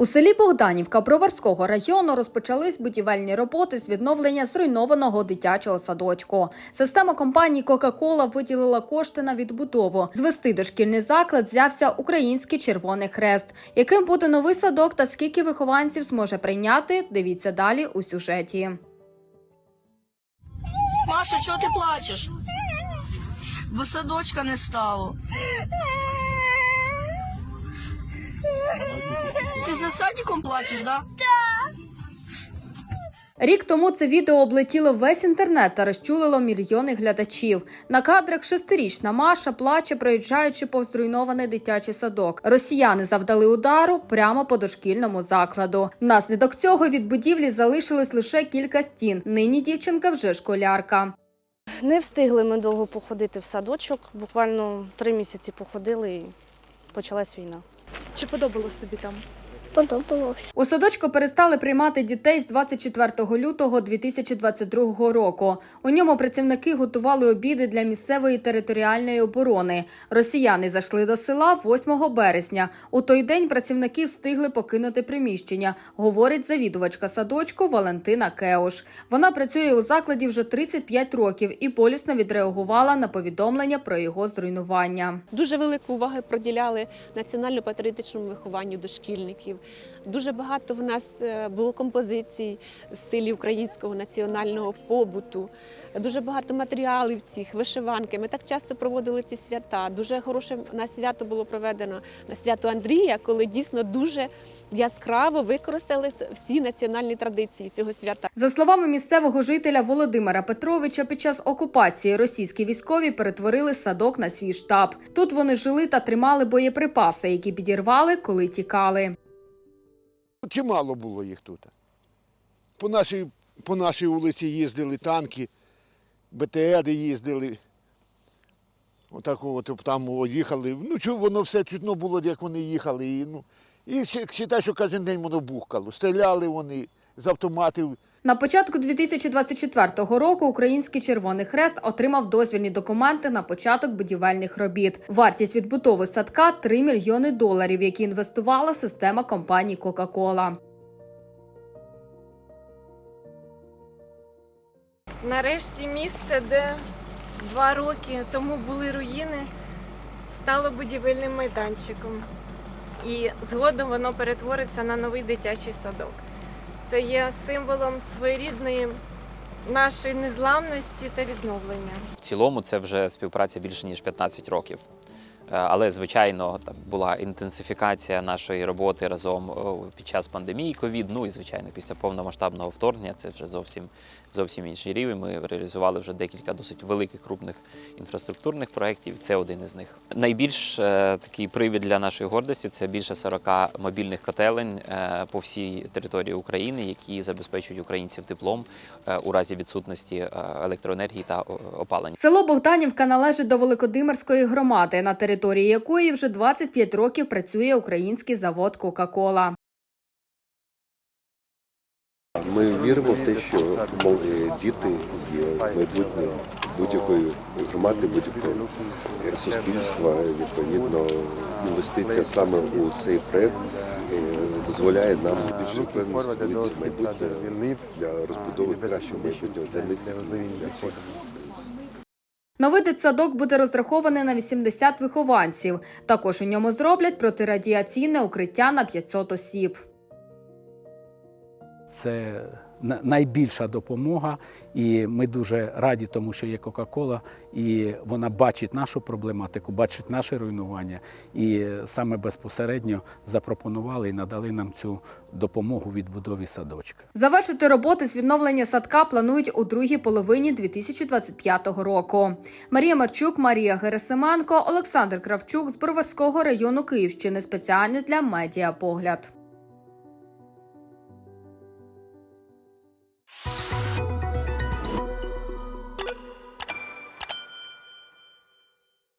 У селі Богданівка Броварського району розпочались будівельні роботи з відновлення зруйнованого дитячого садочку. Система компанії Кока-Кола виділила кошти на відбудову. Звести дошкільний заклад взявся Український Червоний Хрест. Яким буде новий садок та скільки вихованців зможе прийняти? Дивіться далі у сюжеті. Маша, чого ти плачеш? Бо садочка не стало. Садиком плачеш, да? Рік тому це відео облетіло весь інтернет та розчулило мільйони глядачів. На кадрах шестирічна Маша плаче, проїжджаючи повз зруйнований дитячий садок. Росіяни завдали удару прямо по дошкільному закладу. Внаслідок цього від будівлі залишилось лише кілька стін. Нині дівчинка вже школярка. Не встигли ми довго походити в садочок. Буквально три місяці походили і почалась війна. Чи подобалось тобі там? Подобалось. У садочку перестали приймати дітей з 24 лютого 2022 року. У ньому працівники готували обіди для місцевої територіальної оборони. Росіяни зайшли до села 8 березня. У той день працівники встигли покинути приміщення, говорить завідувачка садочку Валентина Кеуш. Вона працює у закладі вже 35 років і полісно відреагувала на повідомлення про його зруйнування. Дуже велику увагу приділяли національно-патріотичному вихованню дошкільників. Дуже багато в нас е, було композицій в стилі українського національного побуту. Дуже багато матеріалів цих, вишиванки. Ми так часто проводили ці свята. Дуже хороше на свято було проведено на свято Андрія, коли дійсно дуже яскраво використали всі національні традиції цього свята. За словами місцевого жителя Володимира Петровича, під час окупації російські військові перетворили садок на свій штаб. Тут вони жили та тримали боєприпаси, які підірвали, коли тікали. Чимало було їх тут. По нашій, по нашій вулиці їздили танки, БТР їздили. Отак от там їхали. Ну, чу, воно все чутно було, як вони їхали. І, ну, і вважай, що кожен день воно бухкало. Стріляли вони з автоматів. На початку 2024 року Український Червоний Хрест отримав дозвільні документи на початок будівельних робіт. Вартість відбудови садка 3 мільйони доларів, які інвестувала система компанії Кока-Кола. Нарешті місце, де два роки тому були руїни, стало будівельним майданчиком. І згодом воно перетвориться на новий дитячий садок. Це є символом своєрідної нашої незламності та відновлення. В цілому це вже співпраця більше ніж 15 років. Е, Але, звичайно, там була інтенсифікація нашої роботи разом під час пандемії ковід. Ну і звичайно, після повномасштабного вторгнення це вже зовсім зовсім інший рівень. Ми реалізували вже декілька досить великих крупних інфраструктурних проєктів. Це один із них. Найбільш е, такий привід для нашої гордості це більше 40 мобільних котелень е, по всій території України, які забезпечують українців теплом е, у разі відсутності е, електроенергії та опалення. Село Богданівка належить до Великодимирської громади, на території якої вже 25 років працює український завод Кока-Кола. Ми віримо в те, що діти є майбутнє будь-якої громади, будь-якого суспільства. Відповідно, інвестиція саме у цей проект е, дозволяє нам більше впевненості майбутнього для розбудови кращого майбутнього для них для всіх. Новий дитсадок буде розрахований на 80 вихованців. Також у ньому зроблять протирадіаційне укриття на 500 осіб. Це найбільша допомога, і ми дуже раді, тому що є Кока-Кола, і вона бачить нашу проблематику, бачить наше руйнування, і саме безпосередньо запропонували і надали нам цю допомогу відбудові садочка. Завершити роботи з відновлення садка планують у другій половині 2025 року. Марія Марчук, Марія Герасименко, Олександр Кравчук з Броварського району Київщини спеціально для медіапогляд.